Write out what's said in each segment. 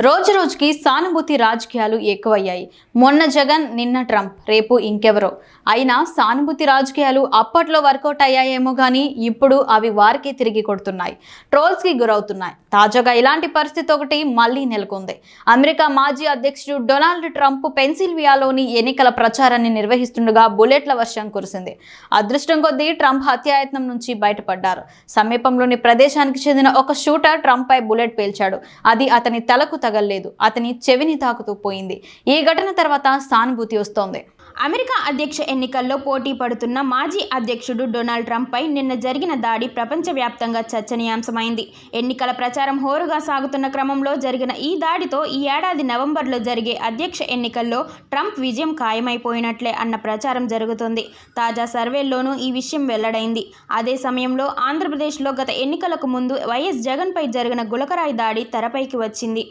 రోజు రోజుకి సానుభూతి రాజకీయాలు ఎక్కువయ్యాయి. మొన్న జగన్ నిన్న ట్రంప్. రేపు ఇంకెవరో. అయినా సానుభూతి రాజకీయాలు అప్పట్లో వర్కౌట్ అయ్యాయేమో కానీ ఇప్పుడు అవి వారికి తిరిగి కొడుతున్నాయి. ట్రోల్స్కి గురవుతున్నాయి. తాజాగా ఇలాంటి పరిస్థితి ఒకటి మళ్ళీ నెలకొంది. అమెరికా మాజీ అధ్యక్షుడు డొనాల్డ్ ట్రంప్ పెన్సిల్వియాలోని ఎన్నికల ప్రచారాన్ని నిర్వహిస్తుండగా బుల్లెట్ల వర్షం కురిసింది. అదృష్టం కొద్దీ ట్రంప్ హత్యాయత్నం నుంచి బయటపడ్డారు. సమీపంలోని ప్రదేశానికి చెందిన ఒక షూటర్ ట్రంప్ పై బుల్లెట్ పేల్చాడు. అది అతని తలకు తగలలేదు. అతని చెవిని తాకుతూ పోయింది. ఈ ఘటన తర్వాత సానుభూతి వస్తోంది. అమెరికా అధ్యక్ష ఎన్నికల్లో పోటీ పడుతున్న మాజీ అధ్యక్షుడు డొనాల్డ్ ట్రంప్పై నిన్న జరిగిన దాడి ప్రపంచవ్యాప్తంగా చర్చనీయాంశమైంది. ఎన్నికల ప్రచారం హోరుగా సాగుతున్న క్రమంలో జరిగిన ఈ దాడితో ఈ ఏడాది నవంబర్లో జరిగే అధ్యక్ష ఎన్నికల్లో ట్రంప్ విజయం ఖాయమైపోయినట్లే అన్న ప్రచారం జరుగుతుంది. తాజా సర్వేల్లోనూ ఈ విషయం వెల్లడైంది. అదే సమయంలో ఆంధ్రప్రదేశ్లో గత ఎన్నికలకు ముందు వైఎస్ జగన్పై జరిగిన గులకరాయి దాడి తెరపైకి వచ్చింది.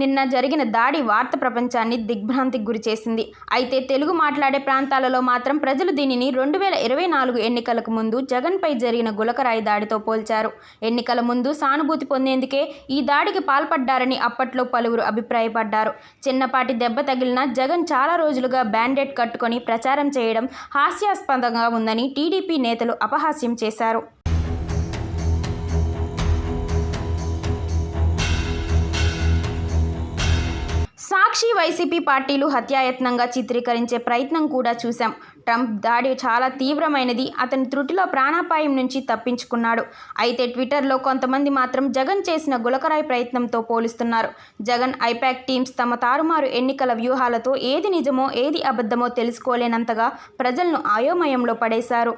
నిన్న జరిగిన దాడి వార్త ప్రపంచాన్ని దిగ్భ్రాంతికి గురిచేసింది అయితే తెలుగు మాట్లాడే ప్రాంతాలలో మాత్రం ప్రజలు దీనిని రెండు వేల ఇరవై నాలుగు ఎన్నికలకు ముందు జగన్పై జరిగిన గులకరాయి దాడితో పోల్చారు. ఎన్నికల ముందు సానుభూతి పొందేందుకే ఈ దాడికి పాల్పడ్డారని అప్పట్లో పలువురు అభిప్రాయపడ్డారు. చిన్నపాటి దెబ్బ తగిలిన జగన్ చాలా రోజులుగా బ్యాండెడ్ కట్టుకొని ప్రచారం చేయడం హాస్యాస్పదంగా ఉందని టీడీపీ నేతలు అపహాస్యం చేశారు. సాక్షి వైసీపీ పార్టీలు హత్యాయత్నంగా చిత్రీకరించే ప్రయత్నం కూడా చూశాం. ట్రంప్ దాడి చాలా తీవ్రమైనది. అతని త్రుటిలో ప్రాణాపాయం నుంచి తప్పించుకున్నాడు. అయితే ట్విట్టర్లో కొంతమంది మాత్రం జగన్ చేసిన గులకరాయి ప్రయత్నంతో పోలుస్తున్నారు. జగన్ ఐపాక్ టీమ్స్ తమ తారుమారు ఎన్నికల వ్యూహాలతో ఏది నిజమో ఏది అబద్ధమో తెలుసుకోలేనంతగా ప్రజలను ఆయోమయంలో పడేశారు.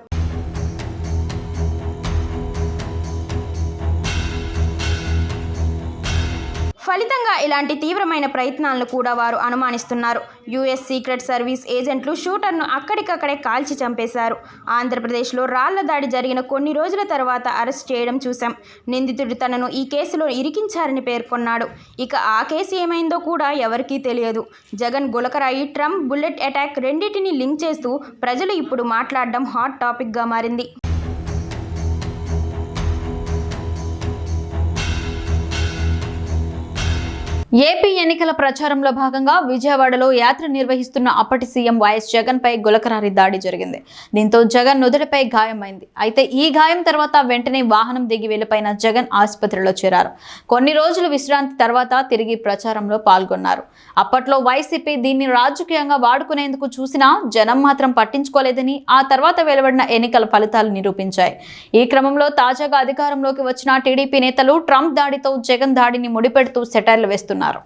ఫలితంగా ఇలాంటి తీవ్రమైన ప్రయత్నాలను కూడా వారు అనుమానిస్తున్నారు. యుఎస్ సీక్రెట్ సర్వీస్ ఏజెంట్లు షూటర్ను అక్కడికక్కడే కాల్చి చంపేశారు. ఆంధ్రప్రదేశ్లో రాళ్ళ దాడి జరిగిన కొన్ని రోజుల తర్వాత అరెస్ట్ చేయడం చూశాం. నిందితుడు తనను ఈ కేసులో ఇరికించారని పేర్కొన్నాడు. ఇక ఆ కేసు ఏమైందో కూడా ఎవరికీ తెలియదు. జగన్ గులకరాయి ట్రంప్ బుల్లెట్ అటాక్ రెండింటిని లింక్ చేస్తూ ప్రజలు ఇప్పుడు మాట్లాడడం హాట్ టాపిక్గా మారింది. ఏపీ ఎన్నికల ప్రచారంలో భాగంగా విజయవాడలో యాత్ర నిర్వహిస్తున్న అప్పటి సీఎం వైఎస్ జగన్ పై గులకరారి దాడి జరిగింది. దీంతో జగన్ నుదుటిపై గాయమైంది. అయితే ఈ గాయం తర్వాత వెంటనే వాహనం దిగి వెళ్ళిపోయిన జగన్ ఆసుపత్రిలో చేరారు. కొన్ని రోజులు విశ్రాంతి తర్వాత తిరిగి ప్రచారంలో పాల్గొన్నారు. అప్పట్లో వైసీపీ దీన్ని రాజకీయంగా వాడుకునేందుకు చూసినా జనం మాత్రం పట్టించుకోలేదని ఆ తర్వాత వెలువడిన ఎన్నికల ఫలితాలు నిరూపించాయి. ఈ క్రమంలో తాజాగా అధికారంలోకి వచ్చిన టీడీపీ నేతలు ట్రంప్ దాడితో జగన్ దాడిని ముడిపెడుతూ సెటైర్లు వేస్తున్నారు. అన్నారు